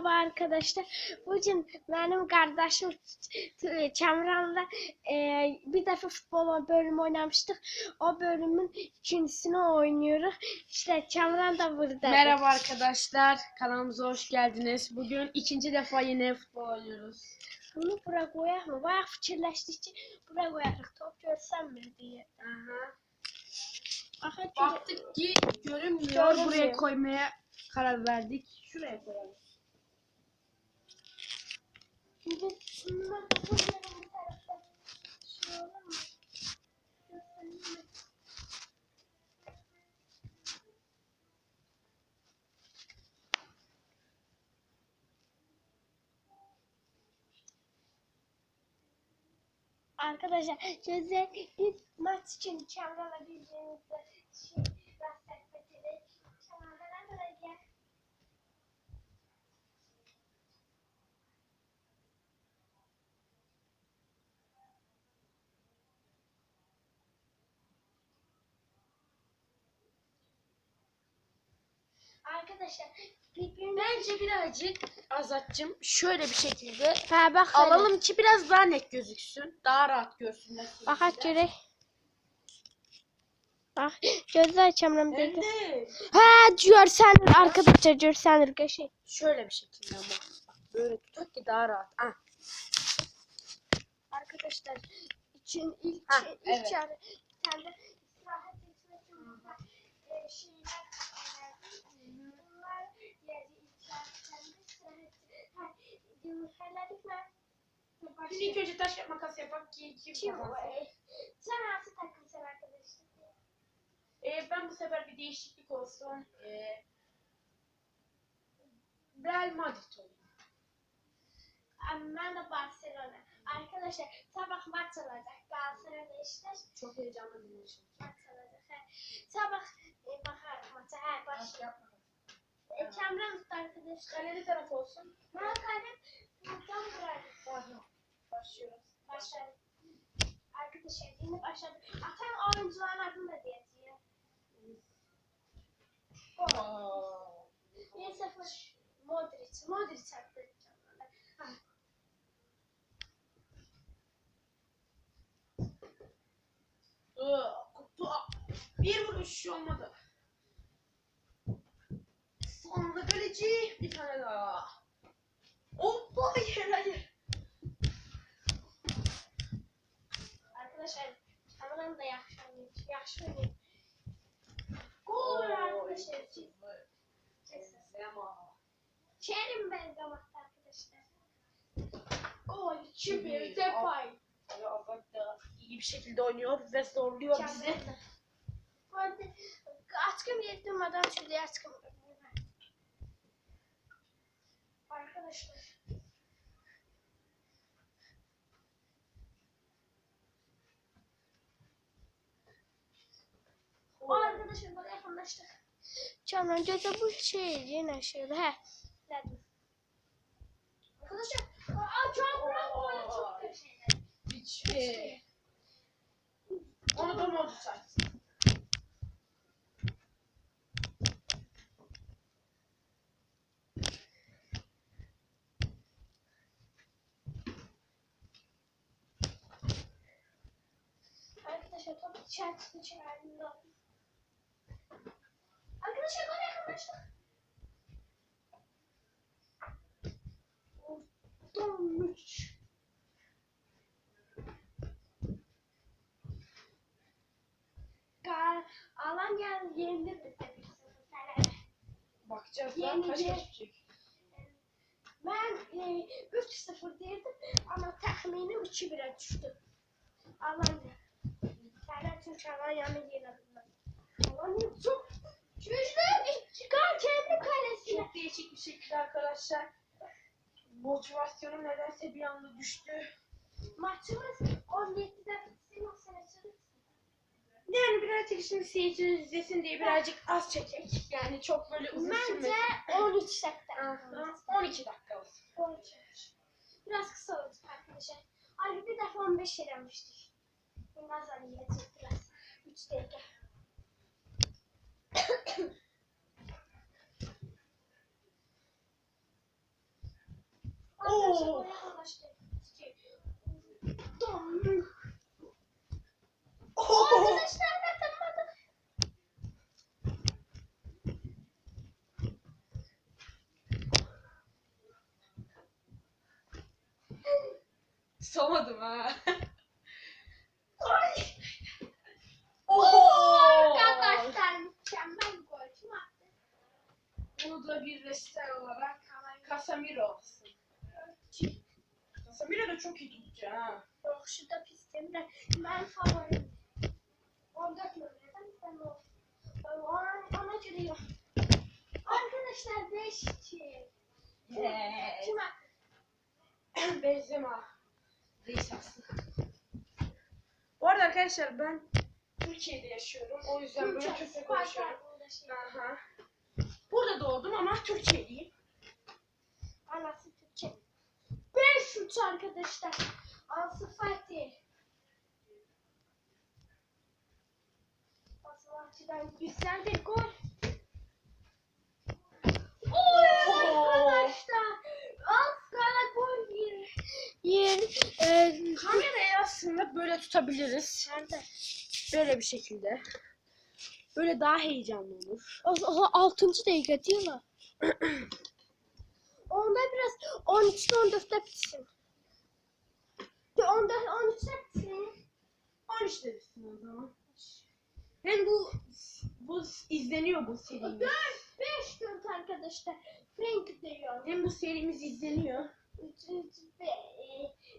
Merhaba arkadaşlar. Bugün benim kardeşim Kamran'la e, bir defa futbol bölümü oynamıştık. O bölümün ikincisini oynuyoruz. İşte Kamran da burada. Merhaba arkadaşlar, kanalımıza hoş geldiniz. Bugün ikinci defa yine futbol oynuyoruz. Bunu buraya koyak mı? Bayağı fikirleştik ki buraya koyarız. Top görsem mi diye. Aha. Aha, Baktık ki görünmüyor, Görünmüyor. buraya koymaya karar verdik. Şuraya koyalım. Şimdi bunlar bu yarım tarafta şey olur mu? Göstereyim mi? Arkadaşlar güzel bir maç için çağrılabileceğinizde şey Arkadaşlar Bence birazcık Azat'cığım şöyle bir şekilde ha bak hele. alalım ki biraz daha net gözüksün. Daha rahat görsünler. Bak aç gerek. Bak gözler açamam dedi. Evet. Ha görsenir arkadaşlar görsenir şey. Şöyle bir şekilde ama. Bak, Böyle tutak ki daha rahat. Ah. Arkadaşlar için ilk Ha, ilk evet. yarı kendi istirahat etmesinde e, şeyler e, bunlar yani ilk yarı kendi istirahat ha dinledik mi? Şimdi ilk önce taş yapmak makas yapak ki kim kazansın. e, sen nasıl takımsın arkadaşlar? Ee, ben bu sefer bir değişiklik olsun. Ee, Real Madrid olayım. Ben de Barcelona. Arkadaşlar sabah maç olacak. Galatasaray Beşiktaş Çok heyecanlı bir maç. maç olacak. He. Sabah e, bakar maça. He yapma. E, Kamran usta arkadaşlar. Kaleli taraf olsun. Ben kalem buradan buraya. Başlıyoruz. Başladık. Arkadaşlar yine başladık. Atan oyuncuların adını da diyeceğim. Aa. 1-0 Modric. Modric attı. Kutu. Bir vuruş olmadı. Sonunda kaleci. Bir tane daha. Hoppa hayır hayır. Arkadaşlar Kamran da yaxşı oynuyor. Yaxşı oynuyor. Gol arkadaşlar. Kerim Benzema arkadaşlar. Gol. 2-1 Depay. Azat da iyi bir şekilde oynuyor ve zorluyor bizi. Arada atkım yettirmeden şurada atkım. Arkadaşlar. O arkadaşlar bak yakınlaştık. Canan göze bu şey yine şöyle he. Dedim. Arkadaşlar aa Can Burak oyunu çok kötü. Hiç. e, Onu da modu say. Arkadaşlar top içerisinde içerisinde. Arkadaşlar gol yakınlaştık. Olmuş. Gal alan geldi yendi bize bir sıfır Fener. Bakacağız lan kaç bir- geçecek. Ben e, 3-0 derdim ama tahminim 2-1'e düştü. Alan Fener çünkü alan yanı yenebilmez. Güçlü çıkar kendi kalesine. Çok değişik bir şekilde arkadaşlar. Motivasyonum nedense bir anda düştü. Maçımız 17'de bitsin o sene sürüp. Yani birazcık şimdi seyirciler izlesin diye birazcık az çekek. Yani çok böyle uzun Bence sürmesin. 13 dakika. Aha, 12 dakika olsun. 13. Biraz kısa oldu arkadaşlar. Ay bir defa 15 yemiştik. Bundan sonra yiyecek biraz. 3 dakika. Oo. Arkadaşlar. Ha. Yok şurada pistim de ben favorim. 14 numarada ben o. Ona, ona göre Arkadaşlar 5 2. Yes. Kim attı? Benzema. Reis aslında. Bu arada arkadaşlar ben Türkiye'de yaşıyorum. O yüzden böyle Türkçe, konuşuyorum. şey. Aha. Burada doğdum ama Türkiye'liyim. Anası Türkçe. 5 3 arkadaşlar. Ansı Fatih. Basamakçıdan güzel bir gol. Oy arkadaşlar. Az kala gol yer. Yer. E, Kamerayı aslında böyle tutabiliriz. Nerede? Böyle bir şekilde. Böyle daha heyecanlı olur. O, o 6. dakika diyorlar. Onda biraz 13'te 14'te bitsin. De 14 13'te bitsin. 13 dedirsin o zaman. Hem bu bu izleniyor bu serimiz. 4 5 4 arkadaşlar. Frank diyor. Hem bu serimiz izleniyor. E,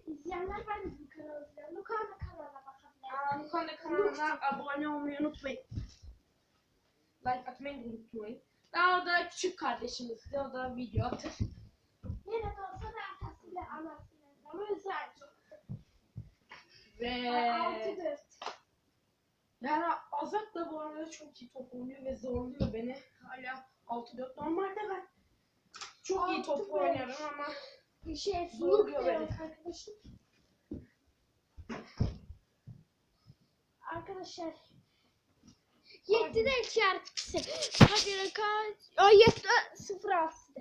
izleyenler var bizim kanalımızda. Lukar'da kanalına bakabilir. Aa, Mukanda kanalına abone olmayı unutmayın. Like atmayı unutmayın. Daha da küçük kardeşimiz de o da video atır. Yine de olsa da arkasıyla anasıyla. Ama özel çok. Ve 6 4. yani Azat da bu arada çok iyi top oynuyor ve zorluyor beni. Hala 6-4 normalde ben çok iyi top Altı oynarım ama Bir şey Zorluyor beni. arkadaşım. Arkadaşlar 7'de 2 artıksın. Hadi kaç? Ay 7'de 0 artısı.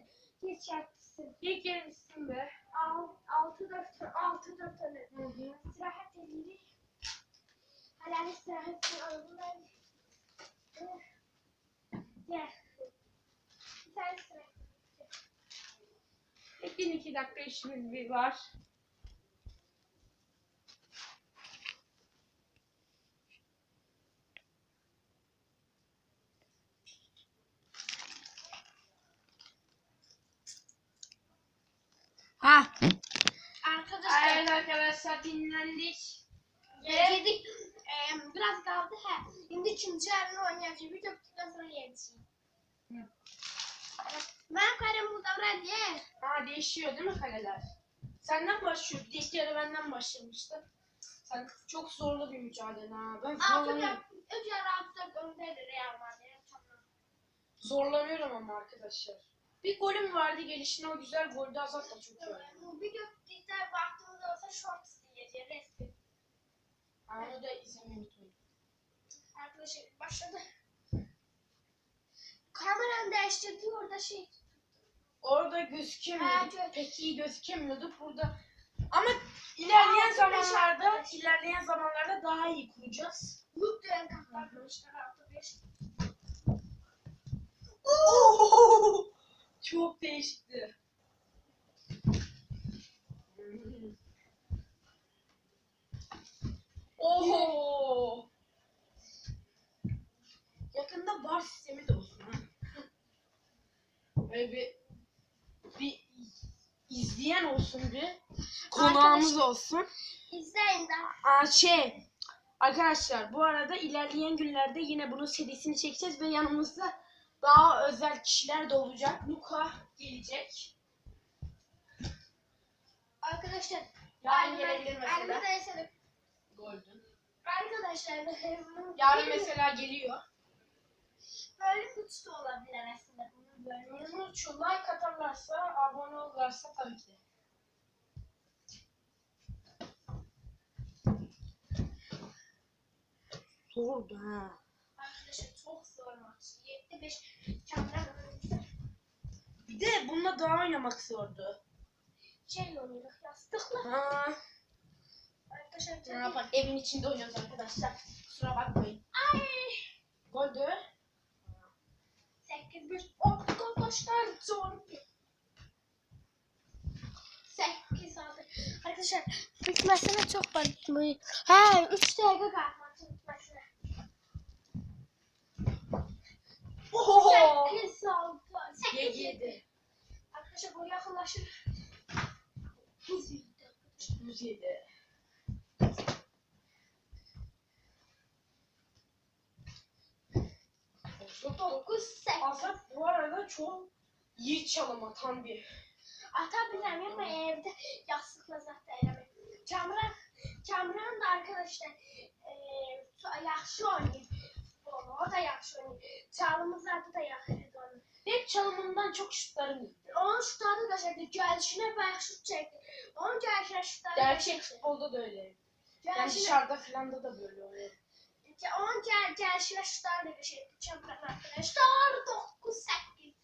7 artısı. ilk gelmişsin be. 6 4 6 4 öne. Hı hı. İstirahat edildi. Hala istirahat. Gel. Bir tane istirahat. Bekleyin 2 dakika işimiz var. Ha. Arkadaşlar Evet dinlendik. yedik. Ee, biraz kaldı ha. Şimdi üçüncü yarını oynayacağız. Bir döktükten sonra yiyeceğiz. Hı. Ben karım bu davran ye. Ha değişiyor değil mi kaleler? Senden başlıyor. Bir de ilk yarı benden başlamıştı. Sen çok zorlu bir mücadele ha. Ben zorlanıyorum. altı dört önde Real Madrid. Tamam. Zorlanıyorum ama arkadaşlar. Bir golüm vardı gelişine o güzel goldü Azat da çok iyi oynadı. Bu bir döktükten baktığımızda olsa shorts diyeceğiz. Resmi. Ha, Onu da izlemeyi unutmayın. Arkadaşlar başladı. Kameranı değiştirdi orada şey. Orada gözükemiyordu. Ha, gö- Pek iyi gözükemiyordu. Burada ama ilerleyen beş zamanlarda ilerleyen zamanlarda daha iyi kuracağız. Look diyen kapı arkadaşlar altı beş. Oo! Çok değişti. Oho! Yakında bar sistemi de olsun ha. Böyle bir bir izleyen olsun bir. Konağımız olsun. İzleyin de. Aa, şey arkadaşlar bu arada ilerleyen günlerde yine bunun serisini çekeceğiz ve yanımızda daha özel kişiler de olacak. Luka gelecek. Arkadaşlar. Yarın gelebilir mesela. Arkadaşlar. Golden. Arkadaşlar. Yarın mesela geliyor. Böyle kutu da olabilir aslında. Bunun böyle. Bunu şu like atarlarsa, abone olurlarsa tabii ki. Zordu ha. Arkadaşlar çok zor maç. 75 kamera Bir de bununla daha oynamak zordu. şey oynuyoruz yastıkla. Ha, Arkadaşlar ne yapalım? Evin içinde oynuyoruz arkadaşlar. Kusura bakmayın. Ay. Goldü. 8 1 arkadaşlar zor. 8 aldı. Arkadaşlar bitmesine çok var. He 3 dakika kaldı bitmesine. Oho! 8 aldı. 8 7. Arkadaşlar bu yakınlaşır. 107 107. Çok 9 8 Asaf bu arada çok iyi çalım atan bir. Atabilirim ama evde yastıkla zaten eləmək. Kamran, Kamran da arkadaşlar eee yaxşı oynayır. O da yaxşı oynayır. Çalımız adı da yaxşı onun. Hep çalımından çok şutlarım gitti. Onun şutları da şeydi, gəlişinə bayaq şut çəkdi. Onun gəlişinə şutları da Gerçek futbolda da öyle. Yani Gəlişinə, dışarıda falan da da böyle oluyor. Onun gəl, gəlişinə şutları da şeydi. Kamran arkadaşlar 9 8.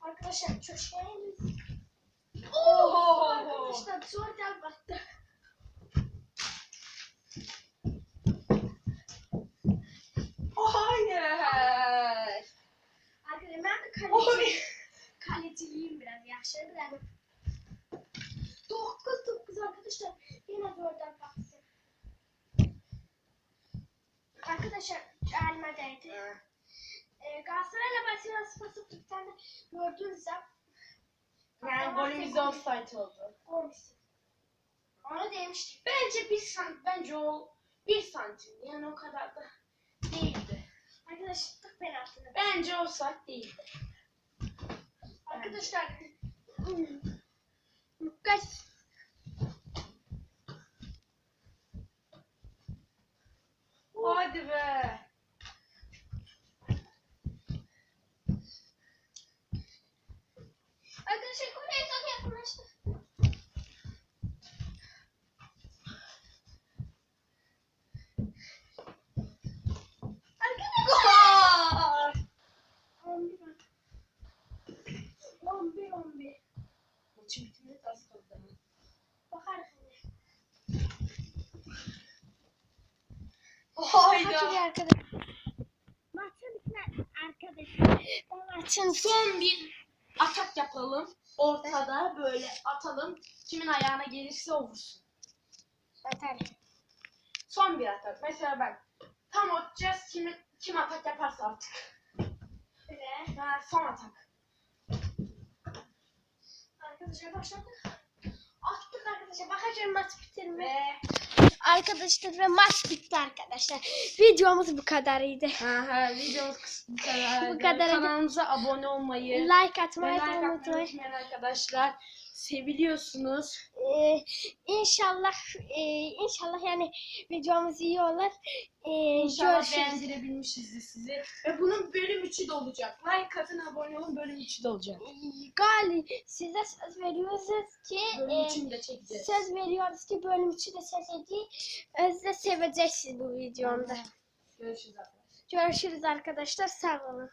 Arkadaşlar köşkəyimiz. Oho! Arkadaşlar zor gəl baktı. Hayır. Arkadaşlar ben de kaleci. Oy. Kaleciliğim biraz yaşlı biraz. 9 9 arkadaşlar yine dörden baksın. Arkadaşlar elime değdi. Ee, Galatasaray'la Barcelona 0 bir tane gördüğünüz zaman Yani golümüz offside oldu. Olmuşsun. Onu demiştik. Bence bir santim, bence o bir santim. Yani o kadar da değildi. Arkadaşlar penaltını. Bence offside değildi. Arkadaşlar kaç Hadi be. Arkadaşlar oraya çok yakınlaştı. Arkadaşlar. Gol! 11 11 11. Maçın bitimine az kaldı. Bakarız şimdi. Hayda. Maçın arkadaşlar. Maçın bitmez arkadaşlar. Ben maçın Son bir atak yapalım. Ortada böyle atalım. Kimin ayağına gelirse o vursun. Atar. Son bir atak. Mesela bak. Tam atacağız. Kim, kim atak yaparsa artık. Ve Yani son atak. arkadaşlar başladık. Attık arkadaşlar. Bakacağım maç bitir mi? Ve Arkadaşlar ve maç bitti arkadaşlar. Videomuz bu kadarıydı. Aha, videomuz bu kadar. Bu kadar. Kanalımıza abone olmayı Like atmayı like unutmayın arkadaşlar. Seviliyorsunuz. Ee, inşallah e, inşallah yani videomuz iyi olur. Ee, İnşallah görüşürüz. beğendirebilmişizdir sizi. Ve bunun bölüm 3'ü de olacak. Like atın abone olun bölüm 3'ü de olacak. Gali size söz veriyoruz ki Bölüm e, 3'ünü de çekeceğiz. söz veriyoruz ki bölüm 3'ü de çekeceğiz. Özde seveceksiniz bu videomda. Görüşürüz arkadaşlar. Görüşürüz arkadaşlar. Sağ olun.